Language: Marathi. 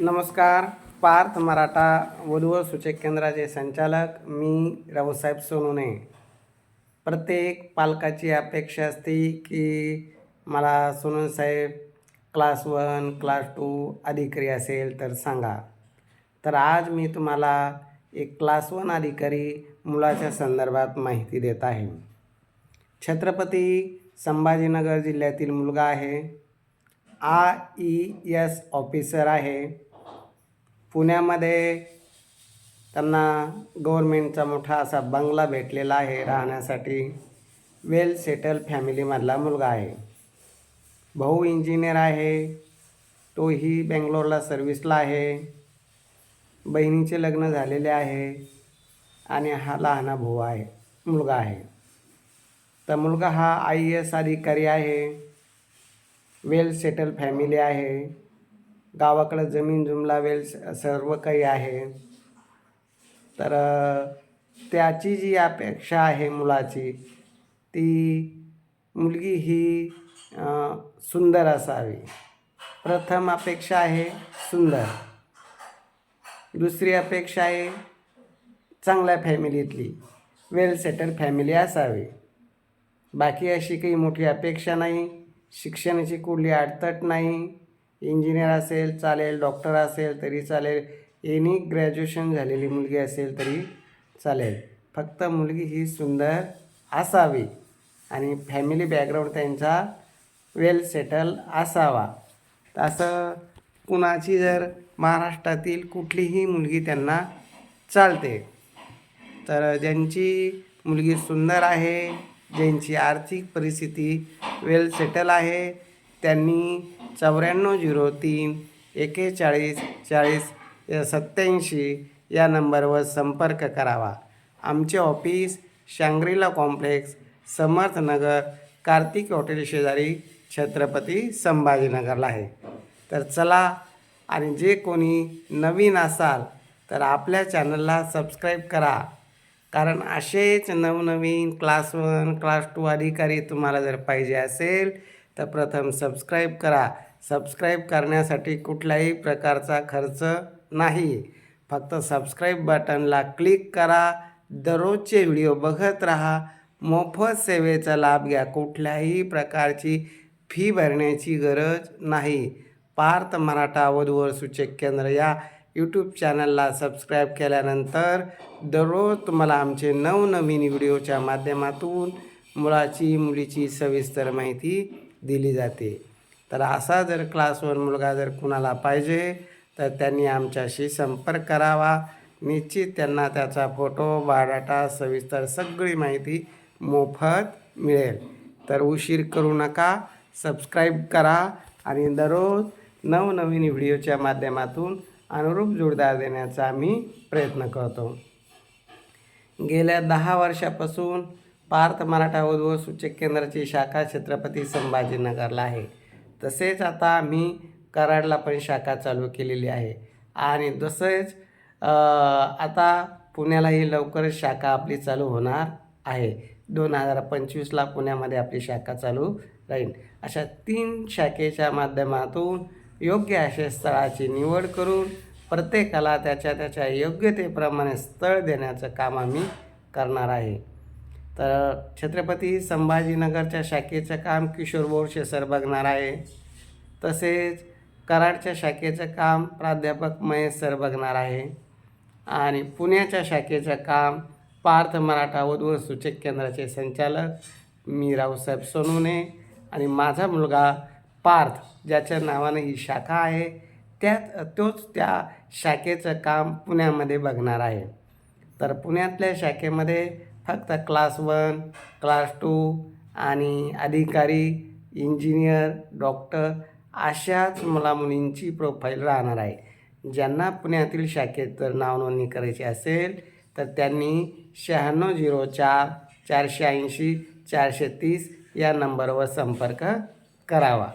नमस्कार पार्थ मराठा वधूवर सूचक केंद्राचे संचालक मी रावसाहेब सोनुने. प्रत्येक पालकाची अपेक्षा असते की मला सोनूसाहेब क्लास वन क्लास टू अधिकारी असेल तर सांगा. तर आज मी तुम्हाला एक क्लास वन अधिकारी मुलाच्या संदर्भात माहिती देत आहे. छत्रपती संभाजीनगर जिल्ह्यातील मुलगा आहे. आ ई एस ऑफिसर आहे. पुण्यामध्ये त्यांना गव्हर्मेंटचा मोठा असा बंगला भेटलेला आहे राहण्यासाठी. वेल सेटल फॅमिलीमधला मुलगा आहे. भाऊ इंजिनियर आहे. तोही बेंगलोरला सर्व्हिसला आहे. बहिणीचे लग्न झालेले आहे आणि हा लहाना भाऊ आहे मुलगा आहे. तर मुलगा हा आय ए एस अधिकारी आहे. वेल सेटल फॅमिली आहे. गावाकडं जमीन जुमला वेल सर्व काही आहे. तर त्याची जी अपेक्षा आहे मुलाची ती मुलगी ही सुंदर असावी. प्रथम अपेक्षा आहे सुंदर. दुसरी अपेक्षा आहे चांगल्या फॅमिलीतली वेल सेटल फॅमिली असावी. बाकी अशी काही मोठी अपेक्षा नाही. शिक्षणाची कुठली अडचण नाही. इंजिनियर असेल चालेल डॉक्टर असेल तरी चालेल. एनी ग्रॅज्युएशन झालेली मुलगी असेल तरी चालेल. फक्त मुलगी ही सुंदर असावी आणि फॅमिली बॅकग्राऊंड त्यांचा वेल सेटल असावा. असं कुणाची जर महाराष्ट्रातील कुठलीही मुलगी त्यांना चालते तर ज्यांची मुलगी सुंदर आहे ज्यांची आर्थिक परिस्थिती वेल सेटल आहे त्यांनी चौऱ्याण्णव झिरो तीन एकेचाळीस चाळीस सत्याऐंशी या नंबरवर संपर्क करावा. आमचे office Shangrila complex Samarthnagar Kartik hotel शेजारी छत्रपती संभाजीनगरला आहे. तर चला आणि जे कोणी नवीन असाल तर आपल्या चॅनलला सबस्क्राईब करा. कारण असेच नवनवीन क्लास वन क्लास टू अधिकारी तुम्हाला जर पाहिजे असेल तर प्रथम सबस्क्राईब करा. सबस्क्राईब करण्यासाठी कुठल्याही प्रकारचा खर्च नाही. फक्त सबस्क्राईब बटनला क्लिक करा. दररोजचे व्हिडिओ बघत राहा. मोफत सेवेचा लाभ घ्या. कुठल्याही प्रकारची फी भरण्याची गरज नाही. पार्थ मराठा वधूवर सूचक केंद्र या यूट्यूब चॅनलला सबस्क्राईब केल्यानंतर दररोज तुम्हाला आमचे नवनवीन व्हिडिओच्या माध्यमातून मुलाची मुलीची सविस्तर माहिती दिली जाते. तर असा जर क्लासवर मुलगा जर कुणाला पाहिजे तर त्यांनी आमच्याशी संपर्क करावा. निश्चित त्यांना त्याचा फोटो बायोडाटा सविस्तर सगळी माहिती मोफत मिळेल. तर उशीर करू नका सबस्क्राईब करा आणि दररोज नवनवीन व्हिडिओच्या माध्यमातून अनुरूप जोडदार देण्याचा आम्ही प्रयत्न करतो. गेल्या दहा वर्षापासून पार्थ मराठा वधू सूचक केंद्राची शाखा छत्रपती संभाजीनगरला आहे. तसेच आता आम्ही कराडला पण शाखा चालू केलेली आहे. आणि तसेच आता पुण्यालाही लवकरच शाखा आपली चालू होणार आहे. दोन हजार पंचवीसला पुण्यामध्ये आपली शाखा चालू राहील. अशा तीन शाखेच्या माध्यमातून योग्य असे स्थळाची निवड करून प्रत्येकाला त्याच्या त्याच्या योग्यतेप्रमाणे स्थळ देण्याचं काम आम्ही करणार आहे. तर छत्रपती संभाजीनगरच्या शाखेचं काम किशोर बोरशे सर बघणार आहे. तसेच कराडच्या शाखेचं काम प्राध्यापक महेश सर बघणार आहे. आणि पुण्याच्या शाखेचं काम पार्थ मराठा वधूर सूचक केंद्राचे संचालक मी रावसाहेब सोनूने आणि माझा मुलगा पार्थ ज्याच्या नावानं ही शाखा आहे त्यात तोच त्या शाखेचं काम पुण्यामध्ये बघणार आहे. तर पुण्यातल्या शाखेमध्ये फक्त क्लास वन क्लास टू आणि अधिकारी इंजिनियर डॉक्टर अशाच मुलामुलींची प्रोफाईल राहणार आहे. ज्यांना पुण्यातील शाखेत जर नावनोंदणी करायची असेल तर त्यांनी शहाण्णव झिरो चार चारशे ऐंशी चारशे तीस या नंबरवर संपर्क करावा.